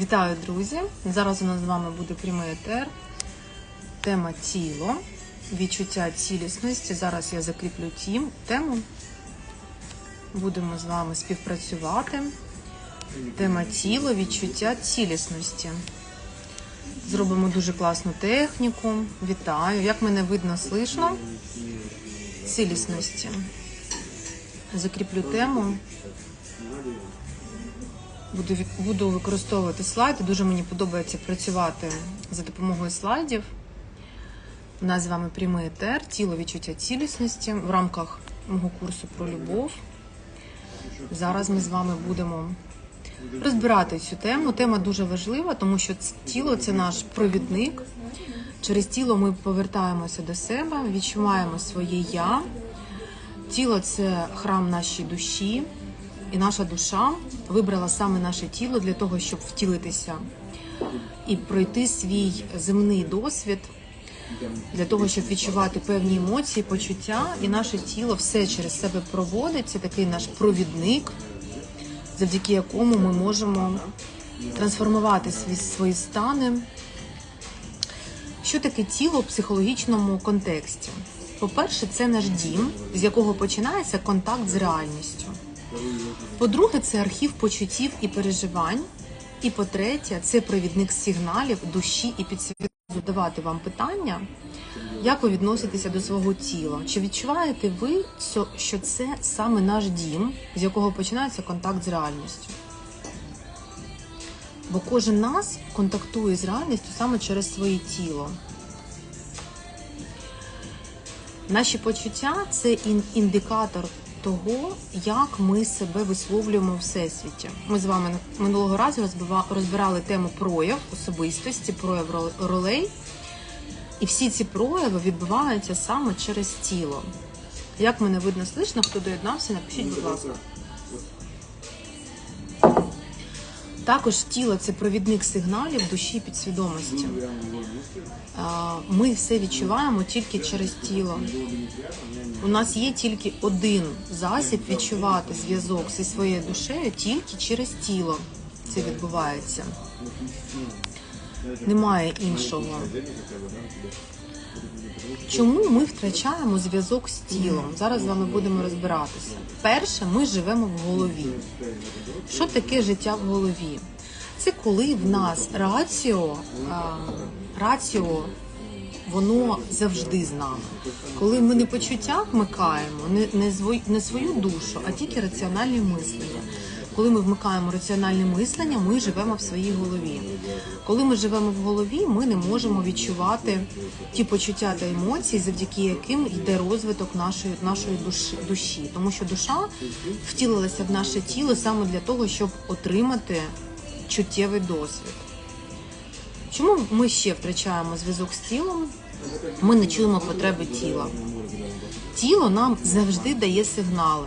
Вітаю, друзі! Зараз у нас з вами буде прямий етер. Тема тіло, відчуття цілісності. Зараз я закріплю тім, тему. Будемо з вами співпрацювати. Тема тіло, відчуття цілісності. Зробимо дуже класну техніку. Вітаю. Як мене видно, слышно? Цілісності. Закріплю тему. Буду, буду використовувати слайди. Дуже мені подобається працювати за допомогою слайдів. У нас з вами прямий етер, тіло відчуття цілісності в рамках мого курсу про любов. Зараз ми з вами будемо розбирати цю тему. Тема дуже важлива, тому що тіло це наш провідник. Через тіло ми повертаємося до себе, відчуваємо своє я. Тіло це храм нашої душі, і наша душа вибрала саме наше тіло для того, щоб втілитися і пройти свій земний досвід, для того, щоб відчувати певні емоції, почуття, і наше тіло все через себе проводить. Це такий наш провідник, завдяки якому ми можемо трансформувати свої, свої стани. Що таке тіло в психологічному контексті? По-перше, це наш дім, з якого починається контакт з реальністю. По-друге, це архів почуттів і переживань. І по-третє, це провідник сигналів душі і підсвіту задавати вам питання, як ви відноситеся до свого тіла. Чи відчуваєте ви, що це саме наш дім, з якого починається контакт з реальністю? Бо кожен нас контактує з реальністю саме через своє тіло. Наші почуття це індикатор того, як ми себе висловлюємо у всесвіті. Ми з вами минулого разу розбирали тему прояв особистості, прояв ролей. І всі ці прояви відбуваються саме через тіло. Як мене видно, слышно, хто доєднався, напишіть, будь ласка. Також тіло це провідник сигналів душі і підсвідомості. Ми все відчуваємо тільки через тіло. У нас є тільки один засіб відчувати зв'язок зі своєю душею тільки через тіло. Це відбувається. Немає іншого. Чому ми втрачаємо зв'язок з тілом? Зараз з вами будемо розбиратися. Перше, ми живемо в голові. Що таке життя в голові? Це коли в нас раціо, раціо воно завжди з нами. Коли ми не почуття вмикаємо, не, не, свою душу, а тільки раціональне мислення. Коли ми вмикаємо раціональне мислення, ми живемо в своїй голові. Коли ми живемо в голові, ми не можемо відчувати ті почуття та емоції, завдяки яким йде розвиток нашої, нашої душі, душі. Тому що душа втілилася в наше тіло саме для того, щоб отримати чуттєвий досвід. Чому ми ще втрачаємо зв'язок з тілом? Ми не чуємо потреби тіла. Тіло нам завжди дає сигнали.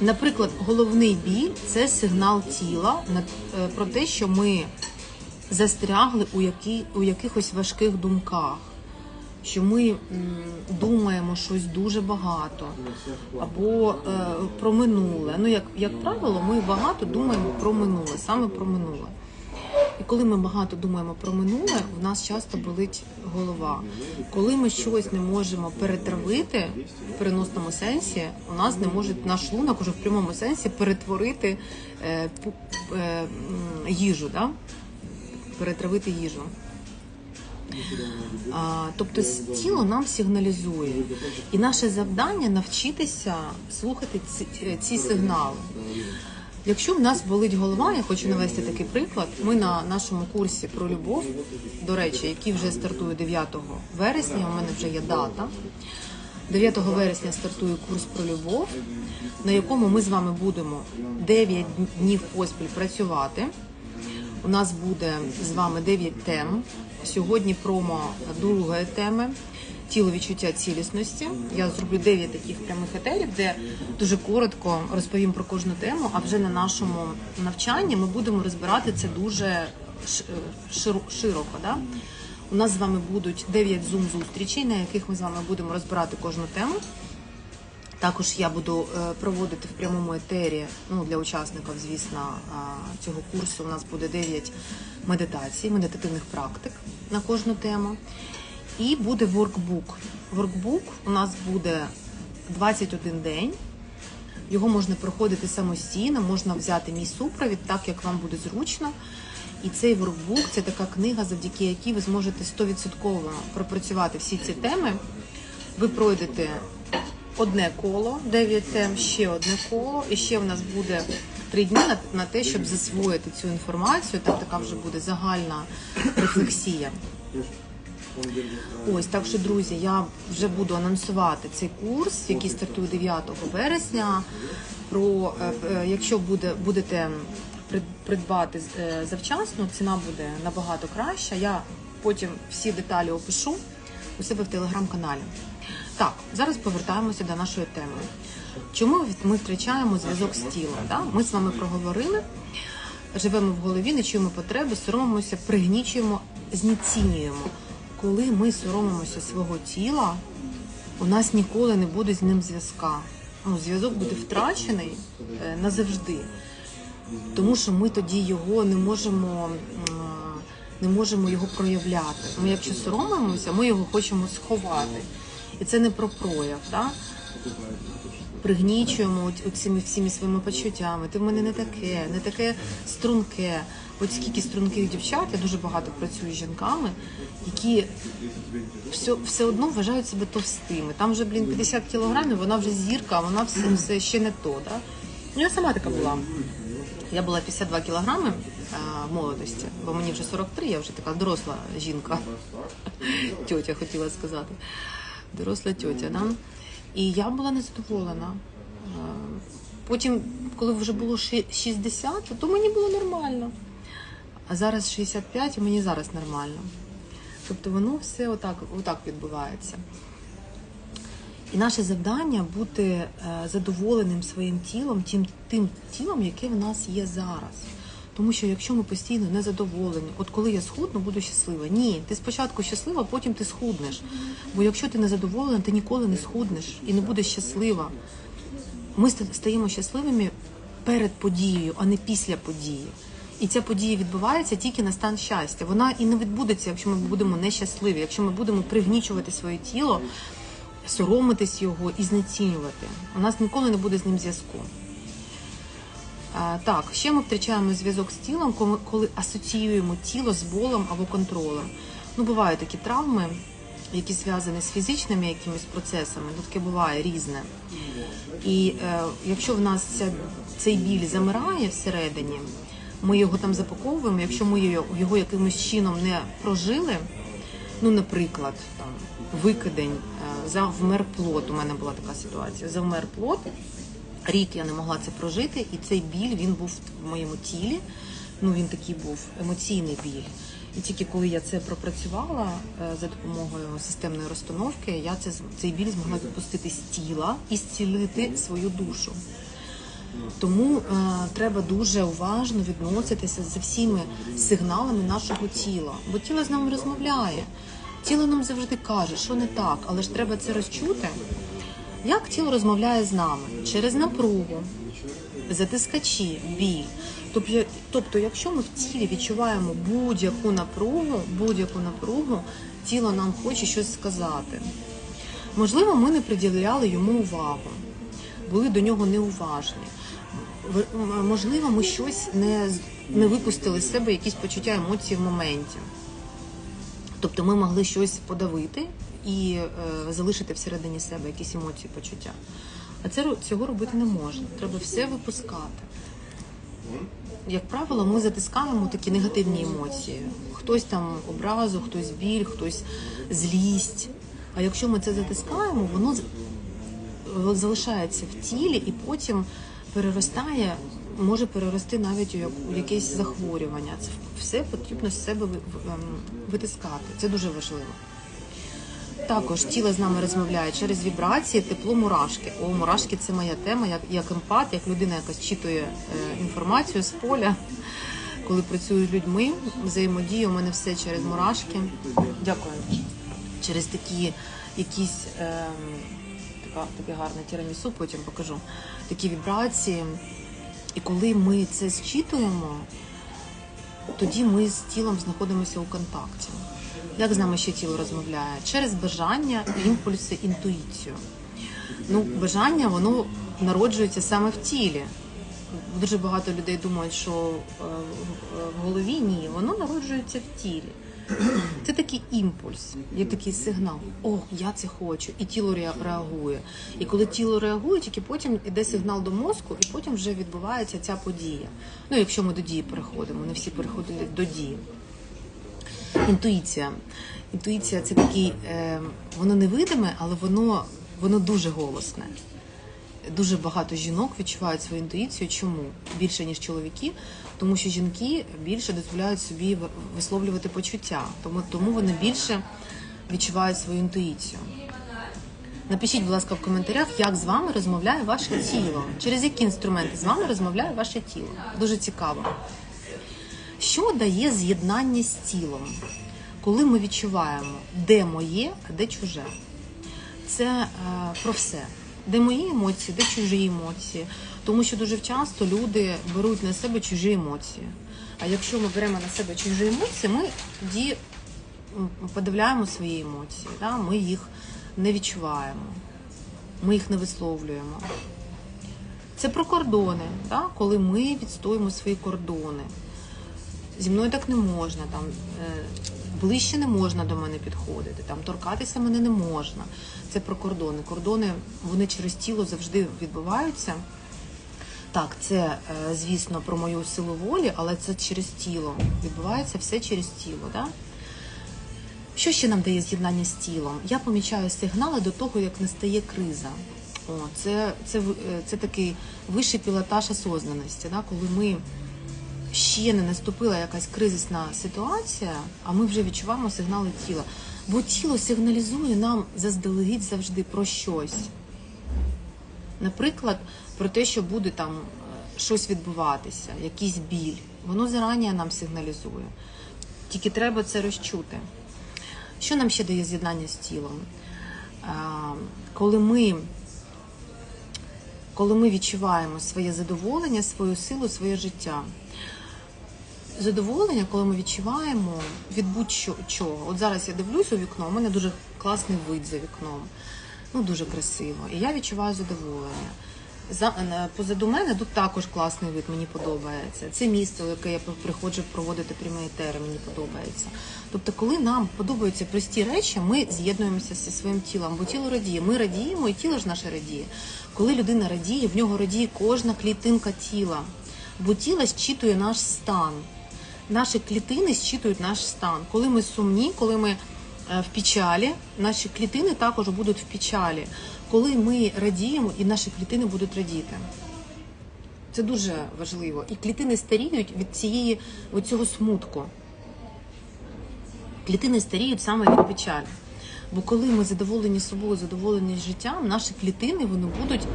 Наприклад, головний біль це сигнал тіла е, про те, що ми застрягли у, які, у якихось важких думках, що ми думаємо щось дуже багато, або е, про минуле. Ну, як, як правило, ми багато думаємо про минуле, саме про минуле. І коли ми багато думаємо про минуле, в нас часто болить голова. Коли ми щось не можемо перетравити в переносному сенсі, у нас не може наш шлунок уже в прямому сенсі перетворити е, е, їжу, да? перетравити їжу. А, тобто тіло нам сигналізує, і наше завдання навчитися слухати ці, е, ці сигнали. Якщо в нас болить голова, я хочу навести такий приклад. Ми на нашому курсі про любов, до речі, який вже стартує 9 вересня. У мене вже є дата. 9 вересня стартує курс про любов, на якому ми з вами будемо 9 днів поспіль працювати. У нас буде з вами 9 тем. Сьогодні промо другої теми тіло відчуття цілісності. Я зроблю 9 таких прямих етерів, де дуже коротко розповім про кожну тему. А вже на нашому навчанні ми будемо розбирати це дуже широко. Да? У нас з вами будуть 9 зум зустрічей, на яких ми з вами будемо розбирати кожну тему. Також я буду е, проводити в прямому етері, ну для учасників, звісно, цього курсу у нас буде 9 медитацій, медитативних практик на кожну тему. І буде воркбук. Воркбук у нас буде 21 день. Його можна проходити самостійно, можна взяти мій супровід, так як вам буде зручно. І цей воркбук це така книга, завдяки якій ви зможете 100% пропрацювати всі ці теми. Ви пройдете одне коло, 9 тем, ще одне коло, і ще в нас буде три дні на, на те, щоб засвоїти цю інформацію. Там така вже буде загальна рефлексія. Ось так що, друзі, я вже буду анонсувати цей курс, який стартує 9 вересня. Про е, е, якщо буде будете придбати е, завчасно, ціна буде набагато краща. Я потім всі деталі опишу у себе в телеграм-каналі. Так, зараз повертаємося до нашої теми. Чому ми втрачаємо зв'язок з тілом? Да? Ми з вами проговорили, живемо в голові, не чуємо потреби, соромимося, пригнічуємо, знецінюємо. Коли ми соромимося свого тіла, у нас ніколи не буде з ним зв'язка. Ну, зв'язок буде втрачений е, назавжди. Тому що ми тоді його не можемо, не можемо його проявляти. Ми, якщо соромимося, ми його хочемо сховати. І це не про прояв. Да? Пригнічуємо цими всіми своїми почуттями. Ти в мене не таке, не таке струнке. От скільки струнких дівчат, я дуже багато працюю з жінками, які все, все одно вважають себе товстими. Там вже, блін, 50 кілограмів, вона вже зірка, вона все, все ще не то. Да? Ну, я сама така була. Я була 52 кілограми а, в молодості, бо мені вже 43, я вже така доросла жінка. Тьотя хотіла сказати. Доросла тьотя, да? І я була незадоволена. Потім, коли вже було ши- 60, то мені було нормально. А зараз 65 і мені зараз нормально. Тобто воно все отак, отак відбувається. І наше завдання бути е, задоволеним своїм тілом, тим, тим тілом, яке в нас є зараз. Тому що якщо ми постійно не задоволені, от коли я схудну, буду щаслива. Ні, ти спочатку щаслива, потім ти схуднеш. Бо якщо ти не задоволена, ти ніколи не схуднеш і не будеш щаслива. Ми стаємо щасливими перед подією, а не після події. І ця подія відбувається тільки на стан щастя. Вона і не відбудеться, якщо ми будемо нещасливі, якщо ми будемо пригнічувати своє тіло, соромитись його і знецінювати. У нас ніколи не буде з ним зв'язку. Так, ще ми втрачаємо зв'язок з тілом, коли, коли асоціюємо тіло з болем або контролем. Ну, бувають такі травми, які зв'язані з фізичними якимись процесами, ну таке буває різне. І е, якщо в нас ця, цей біль замирає всередині, ми його там запаковуємо, якщо ми його, якимось чином не прожили, ну, наприклад, там, викидень, е, завмер плод, у мене була така ситуація, завмер плод, рік я не могла це прожити, і цей біль він був в моєму тілі. Ну він такий був емоційний біль. І тільки коли я це пропрацювала е, за допомогою системної розстановки, я це цей біль змогла відпустити з тіла і зцілити свою душу. Тому е, треба дуже уважно відноситися за всіми сигналами нашого тіла, бо тіло з нами розмовляє. Тіло нам завжди каже, що не так, але ж треба це розчути. Як тіло розмовляє з нами? Через напругу, затискачі, біль. Тобто, тобто, якщо ми в тілі відчуваємо будь-яку напругу, будь-яку напругу, тіло нам хоче щось сказати. Можливо, ми не приділяли йому увагу, були до нього неуважні. Можливо, ми щось не, не випустили з себе, якісь почуття емоції в моменті. Тобто ми могли щось подавити і е, залишити всередині себе якісь емоції, почуття. А це цього робити не можна. Треба все випускати. Як правило, ми затискаємо такі негативні емоції. Хтось там образу, хтось біль, хтось злість. А якщо ми це затискаємо, воно залишається в тілі і потім переростає, може перерости навіть у якесь захворювання. Це все потрібно з себе ем, витискати. Це дуже важливо. Також тіло з нами розмовляє через вібрації, тепло, мурашки. О, мурашки це моя тема, як, як емпат, як людина, яка зчитує е, інформацію з поля. Коли працюю з людьми, взаємодію, у мене все через мурашки. Дякую. Через такі якісь ем, така, таке гарне тірамісу, потім покажу такі вібрації. І коли ми це зчитуємо, тоді ми з тілом знаходимося у контакті. Як з нами ще тіло розмовляє? Через бажання, імпульси, інтуїцію. Ну, бажання воно народжується саме в тілі. Дуже багато людей думають, що е, в- в голові ні, воно народжується в тілі. Це такий імпульс, є такий сигнал. О, я це хочу, і тіло реагує. І коли тіло реагує, тільки потім йде сигнал до мозку, і потім вже відбувається ця подія. Ну, якщо ми до дії переходимо, не всі переходили до дії. Інтуїція. Інтуїція це такий, е, воно невидиме, але воно, воно дуже голосне. Дуже багато жінок відчувають свою інтуїцію. Чому? Більше, ніж чоловіки, тому що жінки більше дозволяють собі висловлювати почуття, тому, тому вони більше відчувають свою інтуїцію. Напишіть, будь ласка, в коментарях, як з вами розмовляє ваше тіло. Через які інструменти з вами розмовляє ваше тіло. Дуже цікаво. Що дає з'єднання з тілом? Коли ми відчуваємо, де моє, а де чуже. Це е, про все. Де мої емоції, де чужі емоції. Тому що дуже часто люди беруть на себе чужі емоції. А якщо ми беремо на себе чужі емоції, ми тоді подавляємо свої емоції. Да? Ми їх не відчуваємо, ми їх не висловлюємо. Це про кордони, да? коли ми відстоїмо свої кордони. Зі мною так не можна, там е, ближче не можна до мене підходити, там торкатися мене не можна. Це про кордони. Кордони вони через тіло завжди відбуваються. Так, це, е, звісно, про мою силу волі, але це через тіло. Відбувається все через тіло. Да? Що ще нам дає з'єднання з тілом? Я помічаю сигнали до того, як настає криза. О, це, це, е, це такий вищий пілотаж осознаності, да? коли ми ще не наступила якась кризисна ситуація, а ми вже відчуваємо сигнали тіла. Бо тіло сигналізує нам заздалегідь завжди про щось. Наприклад, про те, що буде там е, щось відбуватися, якийсь біль. Воно зарані нам сигналізує. Тільки треба це розчути. Що нам ще дає з'єднання з тілом? Коли ми, коли ми відчуваємо своє задоволення, свою силу, своє життя. Задоволення, коли ми відчуваємо від будь-чого. От зараз я дивлюсь у вікно, у мене дуже класний вид за вікном. Ну, дуже красиво. І я відчуваю задоволення. За, позаду мене тут також класний вид, мені подобається. Це місце, в яке я приходжу проводити прямі етери, мені подобається. Тобто, коли нам подобаються прості речі, ми з'єднуємося зі своїм тілом, бо тіло радіє. Ми радіємо, і тіло ж наше радіє. Коли людина радіє, в нього радіє кожна клітинка тіла, бо тіло щитує наш стан. Наші клітини щитують наш стан. Коли ми сумні, коли ми е, в печалі, наші клітини також будуть в печалі. Коли ми радіємо, і наші клітини будуть радіти. Це дуже важливо. І клітини старіють від цієї від цього смутку. Клітини старіють саме від печалі. Бо коли ми задоволені собою, задоволені життям, наші клітини вони будуть,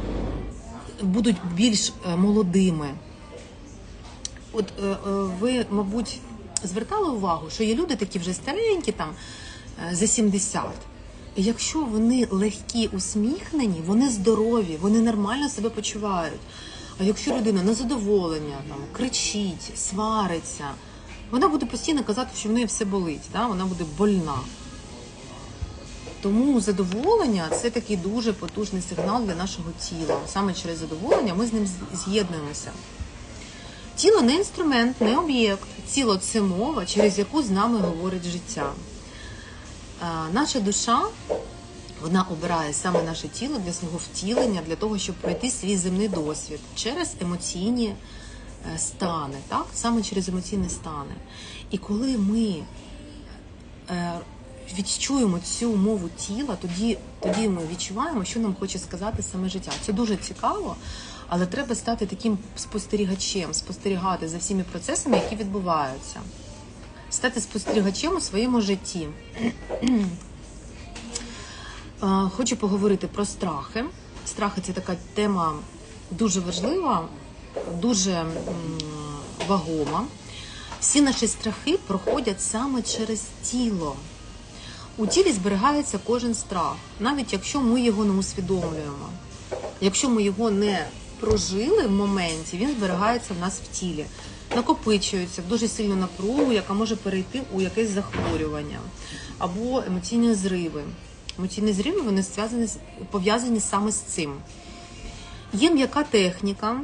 будуть більш е, молодими. От е, е, ви, мабуть, звертали увагу, що є люди такі вже старенькі, там е, за 70. Якщо вони легкі, усміхнені, вони здорові, вони нормально себе почувають. А якщо людина на задоволення, там, кричить, свариться, вона буде постійно казати, що в неї все болить, да? вона буде больна. Тому задоволення це такий дуже потужний сигнал для нашого тіла. Саме через задоволення ми з ним з'єднуємося. Тіло не інструмент, не об'єкт. Тіло це мова, через яку з нами говорить життя. Наша душа вона обирає саме наше тіло для свого втілення, для того, щоб пройти свій земний досвід через емоційні е, стани, так? саме через емоційні стани. І коли ми е, відчуємо цю мову тіла, тоді, тоді ми відчуваємо, що нам хоче сказати саме життя. Це дуже цікаво, але треба стати таким спостерігачем, спостерігати за всіми процесами, які відбуваються. Стати спостерігачем у своєму житті. Хочу поговорити про страхи. Страхи це така тема дуже важлива, дуже вагома. Всі наші страхи проходять саме через тіло. У тілі зберігається кожен страх, навіть якщо ми його не усвідомлюємо. Якщо ми його не прожили в моменті, він зберігається в нас в тілі, накопичується в дуже сильну напругу, яка може перейти у якесь захворювання або емоційні зриви. Емоційні зриви вони пов'язані саме з цим. Є м'яка техніка,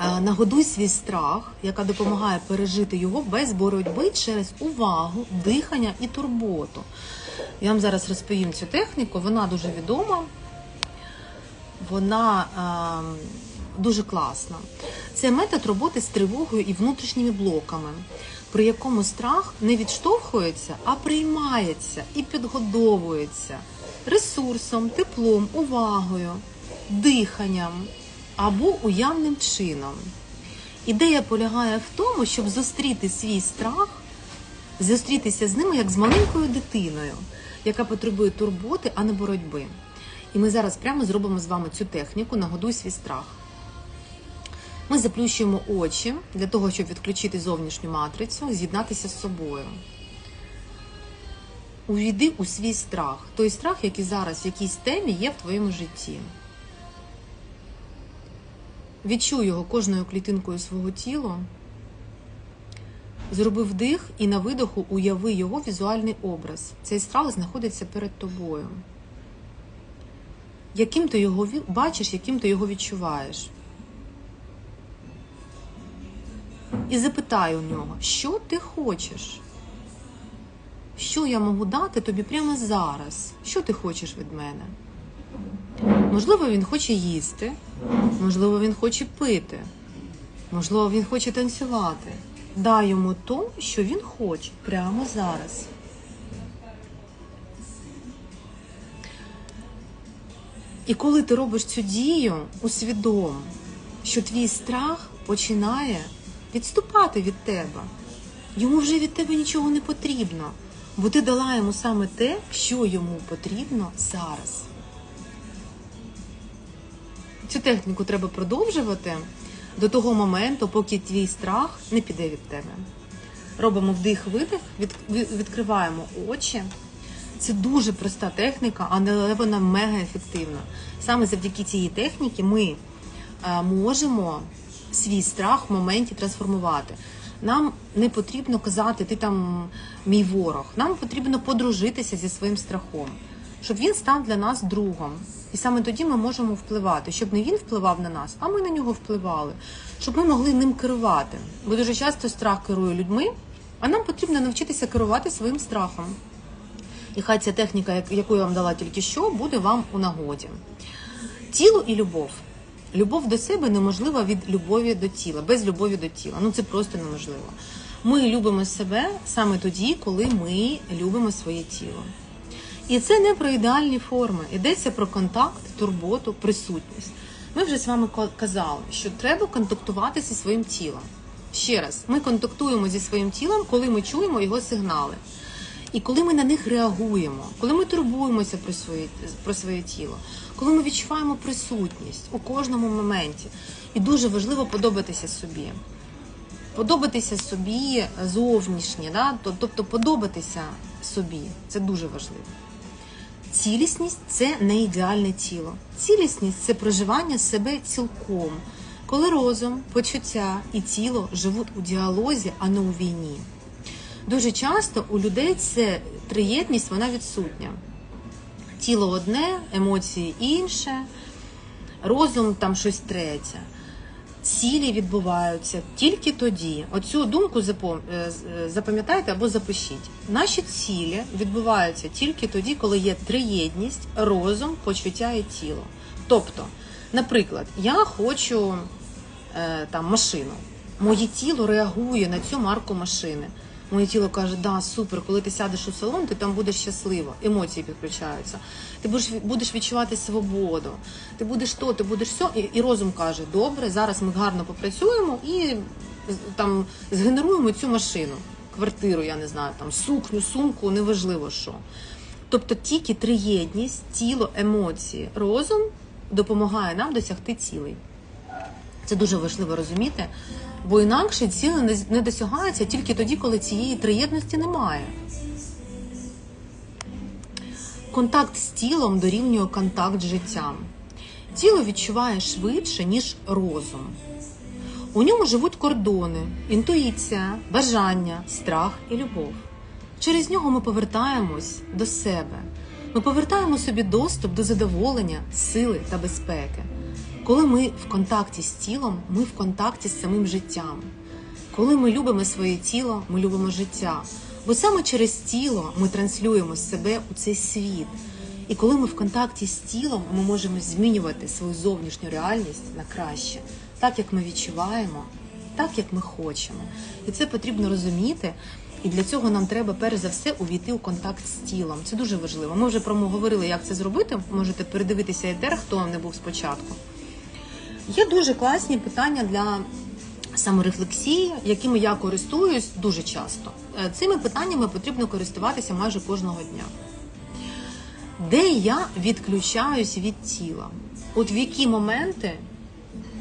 е, нагодуй свій страх, яка допомагає пережити його без боротьби через увагу, дихання і турботу. Я вам зараз розповім цю техніку, вона дуже відома, вона е, дуже класна. Це метод роботи з тривогою і внутрішніми блоками, при якому страх не відштовхується, а приймається і підгодовується ресурсом, теплом, увагою, диханням або уявним чином. Ідея полягає в тому, щоб зустріти свій страх, зустрітися з ними як з маленькою дитиною, яка потребує турботи, а не боротьби. І ми зараз прямо зробимо з вами цю техніку Нагодуй свій страх. Ми заплющуємо очі для того, щоб відключити зовнішню матрицю, з'єднатися з собою. Увійди у свій страх, той страх, який зараз в якійсь темі є в твоєму житті. Відчуй його кожною клітинкою свого тіла. Зроби вдих і на видоху уяви його візуальний образ. Цей страх знаходиться перед тобою. Яким ти його бачиш, яким ти його відчуваєш? І запитай у нього, що ти хочеш? Що я можу дати тобі прямо зараз? Що ти хочеш від мене? Можливо, він хоче їсти, можливо, він хоче пити, можливо, він хоче танцювати. Дай йому то, що він хоче прямо зараз. І коли ти робиш цю дію, усвідом, що твій страх починає відступати від тебе. Йому вже від тебе нічого не потрібно, бо ти дала йому саме те, що йому потрібно зараз. Цю техніку треба продовжувати до того моменту, поки твій страх не піде від тебе. Робимо вдих-видих, від, від- відкриваємо очі. Це дуже проста техніка, але вона мега ефективна. Саме завдяки цій техніці ми е, можемо свій страх в моменті трансформувати. Нам не потрібно казати, ти там мій ворог. Нам потрібно подружитися зі своїм страхом, щоб він став для нас другом. І саме тоді ми можемо впливати, щоб не він впливав на нас, а ми на нього впливали, щоб ми могли ним керувати. Бо дуже часто страх керує людьми, а нам потрібно навчитися керувати своїм страхом. І хай ця техніка, яку я вам дала тільки що, буде вам у нагоді. Тіло і любов. Любов до себе неможлива від любові до тіла, без любові до тіла. Ну це просто неможливо. Ми любимо себе саме тоді, коли ми любимо своє тіло. І це не про ідеальні форми. Йдеться про контакт, турботу, присутність. Ми вже з вами казали, що треба контактувати зі своїм тілом. Ще раз, ми контактуємо зі своїм тілом, коли ми чуємо його сигнали. І коли ми на них реагуємо, коли ми турбуємося про своє, про своє тіло, коли ми відчуваємо присутність у кожному моменті. І дуже важливо подобатися собі. Подобатися собі зовнішнє, да? Тобто подобатися собі. Це дуже важливо. Цілісність це не ідеальне тіло. Цілісність це проживання себе цілком, коли розум, почуття і тіло живуть у діалозі, а не у війні. Дуже часто у людей це триєдність, вона відсутня. Тіло одне, емоції інше, розум там щось третє. Цілі відбуваються тільки тоді. Оцю думку е, е, запам'ятайте або запишіть. Наші цілі відбуваються тільки тоді, коли є триєдність, розум, почуття і тіло. Тобто, наприклад, я хочу е, там машину. Моє тіло реагує на цю марку машини. Моє тіло каже, да, супер, коли ти сядеш у салон, ти там будеш щаслива, емоції підключаються. Ти будеш, будеш відчувати свободу, ти будеш то, ти будеш все, і, і розум каже, добре, зараз ми гарно попрацюємо і там згенеруємо цю машину, квартиру, я не знаю, там сукню, сумку, неважливо що. Тобто тільки триєдність, тіло, емоції, розум допомагає нам досягти цілей. Це дуже важливо розуміти, бо інакше ціле не- досягається тільки тоді, коли цієї триєдності немає. контакт з тілом дорівнює контакт з життям. Тіло відчуває швидше, ніж розум. У ньому живуть кордони, інтуїція, бажання, страх і любов. Через нього ми повертаємось до себе. Ми повертаємо собі доступ до задоволення, сили та безпеки. Коли ми в контакті з тілом, ми в контакті з самим життям. Коли ми любимо своє тіло, ми любимо життя. Бо саме через тіло ми транслюємо себе у цей світ. І коли ми в контакті з тілом, ми можемо змінювати свою зовнішню реальність на краще, так як ми відчуваємо, так як ми хочемо. І це потрібно розуміти. І для цього нам треба перш за все увійти у контакт з тілом. Це дуже важливо. Ми вже проговорили, як це зробити. Можете передивитися етер, хто не був спочатку. Є дуже класні питання для саморефлексії, якими я користуюсь дуже часто. Е, Цими питаннями потрібно користуватися майже кожного дня. Де я відключаюсь від тіла? От в які моменти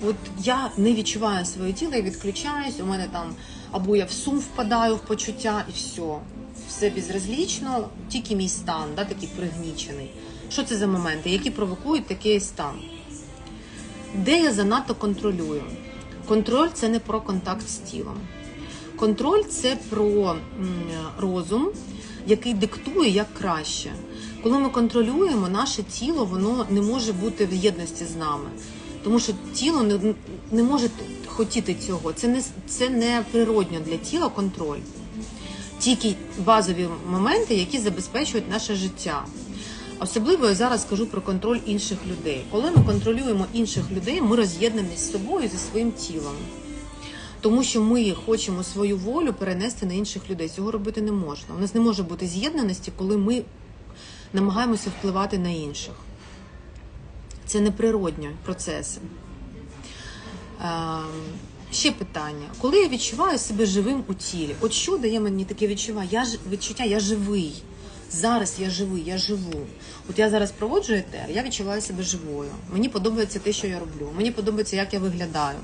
от я не відчуваю своє тіло, я відключаюсь, у мене там або я в сум впадаю в почуття і все. Все безразлічно, тільки мій стан, да, такий пригнічений. Що це за моменти, які провокують такий стан? Де я занадто контролюю? Контроль це не про контакт з тілом. Контроль це про розум, який диктує як краще. Коли ми контролюємо, наше тіло воно не може бути в єдності з нами. Тому що тіло не, не може хотіти цього. Це не, це не природньо для тіла контроль. Тільки базові моменти, які забезпечують наше життя. Особливо я зараз скажу про контроль інших людей. Коли ми контролюємо інших людей, ми роз'єднані з собою зі своїм тілом. Тому що ми хочемо свою волю перенести на інших людей. Цього робити не можна. У нас не може бути з'єднаності, коли ми намагаємося впливати на інших. Це неприродні процеси. Ем, Ще питання. Коли я відчуваю себе живим у тілі, от що дає мені таке відчуття? Я відчуття, я живий. Зараз я живий, я живу. От я зараз проводжу етер, я відчуваю себе живою. Мені подобається те, що я роблю. Мені подобається, як я виглядаю.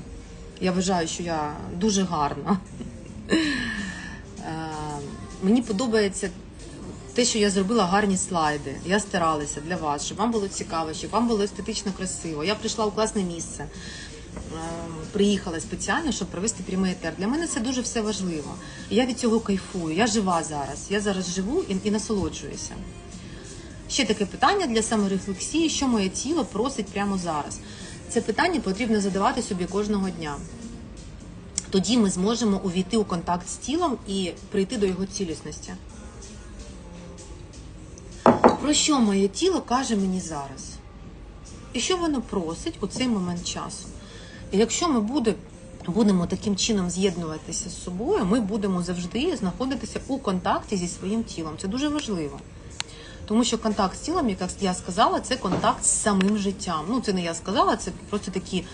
Я вважаю, що я дуже гарна. Е, Мені подобається те, що я зробила гарні слайди. Я старалася для вас, щоб вам було цікаво, щоб вам було естетично красиво. Я прийшла у класне місце. Е, Приїхала спеціально, щоб провести прямий етер. Для мене це дуже все важливо. Я від цього кайфую. Я жива зараз. Я зараз живу і, і насолоджуюся. Ще таке питання для саморефлексії, що моє тіло просить прямо зараз. Це питання потрібно задавати собі кожного дня. Тоді ми зможемо увійти у контакт з тілом і прийти до його цілісності. Про що моє тіло каже мені зараз? І що воно просить у цей момент часу? І якщо ми буде, будемо таким чином з'єднуватися з собою, ми будемо завжди знаходитися у контакті зі своїм тілом. Це дуже важливо. Тому що контакт з тілом, як я сказала, це контакт з самим життям. Ну, це не я сказала, це просто такі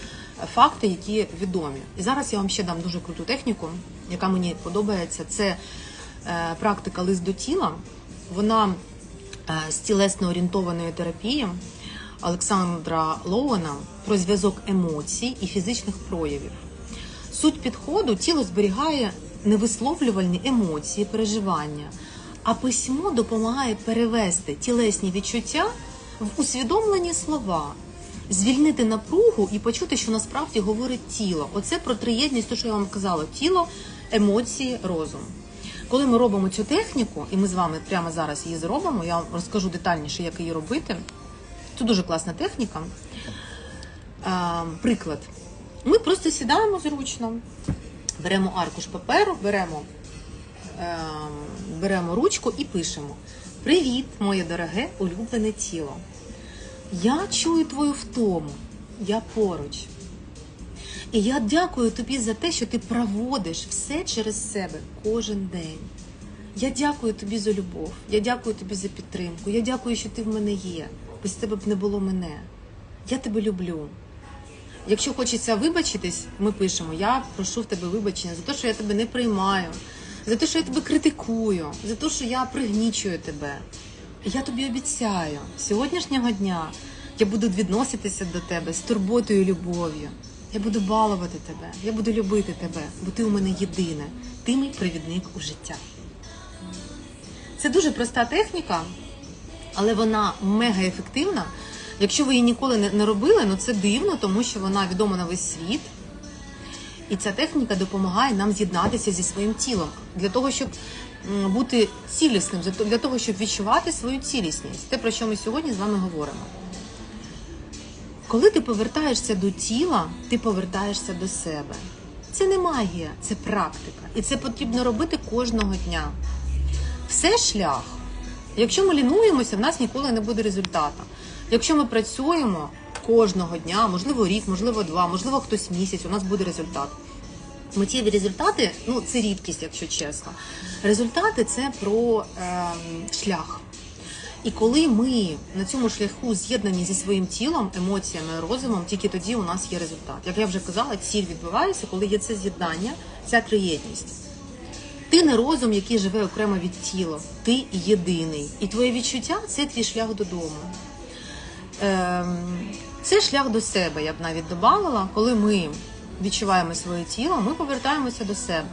факти, які відомі. І зараз я вам ще дам дуже круту техніку, яка мені подобається. Це е, практика лист до тіла. Вона е, з тілесно орієнтованої терапії Олександра Лоуена про зв'язок емоцій і фізичних проявів. Суть підходу тіло зберігає невисловлювальні емоції, переживання, а письмо допомагає перевести тілесні відчуття в усвідомлені слова, звільнити напругу і почути, що насправді говорить тіло. Оце про триєдність, то що я вам казала: тіло, емоції, розум. Коли ми робимо цю техніку, і ми з вами прямо зараз її зробимо, я вам розкажу детальніше, як її робити. Це дуже класна техніка. Приклад. Ми просто сідаємо зручно, беремо аркуш паперу, беремо, е, беремо ручку і пишемо: Привіт, моє дороге улюблене тіло. Я чую твою втому, я поруч. І я дякую тобі за те, що ти проводиш все через себе кожен день. Я дякую тобі за любов, я дякую тобі за підтримку, я дякую, що ти в мене є. Без тебе б не було мене. Я тебе люблю. Якщо хочеться вибачитись, ми пишемо: Я прошу в тебе вибачення за те, що я тебе не приймаю, за те, що я тебе критикую, за те, що я пригнічую тебе. Я тобі обіцяю, сьогоднішнього дня я буду відноситися до тебе з турботою і любов'ю. Я буду балувати тебе, я буду любити тебе, бо ти у мене єдине. Ти мій провідник у життя. Це дуже проста техніка. Але вона мега ефективна. Якщо ви її ніколи не, робили, ну це дивно, тому що вона відома на весь світ. І ця техніка допомагає нам з'єднатися зі своїм тілом для того, щоб бути цілісним, для того, щоб відчувати свою цілісність. Те, про що ми сьогодні з вами говоримо. Коли ти повертаєшся до тіла, ти повертаєшся до себе. Це не магія, це практика. І це потрібно робити кожного дня. Все шлях. Якщо ми лінуємося, в нас ніколи не буде результату. Якщо ми працюємо кожного дня, можливо, рік, можливо, два, можливо, хтось місяць, у нас буде результат. Миттєві результати ну це рідкість, якщо чесно. Результати це про ем, шлях. І коли ми на цьому шляху з'єднані зі своїм тілом, емоціями, розумом, тільки тоді у нас є результат. Як я вже казала, ціль відбувається, коли є це з'єднання, ця триєдність. Ти не розум, який живе окремо від тіла, ти єдиний. І твоє відчуття це твій шлях додому. Ем, це шлях до себе, я б навіть додавала, коли ми відчуваємо своє тіло, ми повертаємося до себе.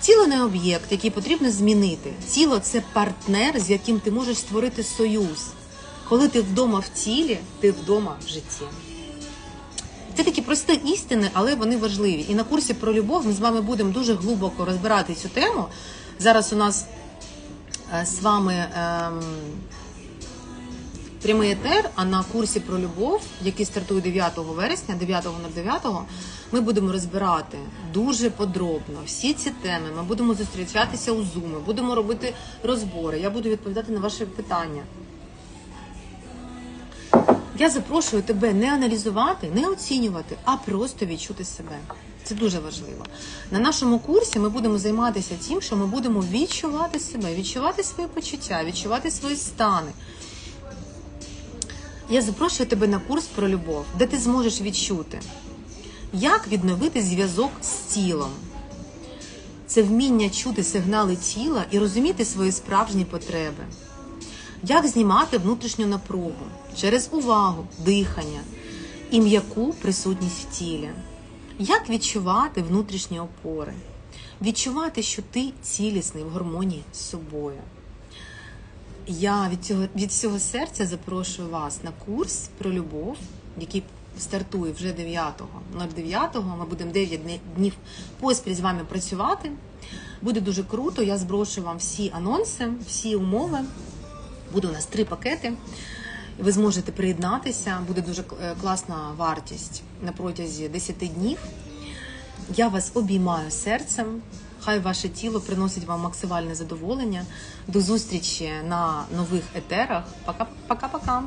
Тіло не об'єкт, який потрібно змінити. Тіло це партнер, з яким ти можеш створити союз. Коли ти вдома в тілі, ти вдома в житті. Це такі прості істини, але вони важливі. І на курсі про любов ми з вами будемо дуже глибоко розбирати цю тему. Зараз у нас е, з вами ем, прямий етер, а на курсі про любов, який стартує 9 вересня, 9.09, ми будемо розбирати дуже подробно всі ці теми. Ми будемо зустрічатися у Zoom, будемо робити розбори. Я буду відповідати на ваші питання. Я запрошую тебе не аналізувати, не оцінювати, а просто відчути себе. Це дуже важливо. На нашому курсі ми будемо займатися тим, що ми будемо відчувати себе, відчувати свої почуття, відчувати свої стани. Я запрошую тебе на курс про любов, де ти зможеш відчути, як відновити зв'язок з тілом. Це вміння чути сигнали тіла і розуміти свої справжні потреби. Як знімати внутрішню напругу через увагу, дихання і м'яку присутність в тілі? Як відчувати внутрішні опори? Відчувати, що ти цілісний в гармонії з собою. Я від цього від всього серця запрошую вас на курс про любов, який стартує вже 9.09. Ми будемо 9 днів поспіль з вами працювати. Буде дуже круто. Я зброшу вам всі анонси, всі умови. Буде у нас три пакети. Ви зможете приєднатися. Буде дуже е, класна вартість на протязі 10 днів. Я вас обіймаю серцем. Хай ваше тіло приносить вам максимальне задоволення. До зустрічі на нових етерах. Пока, пока-пока.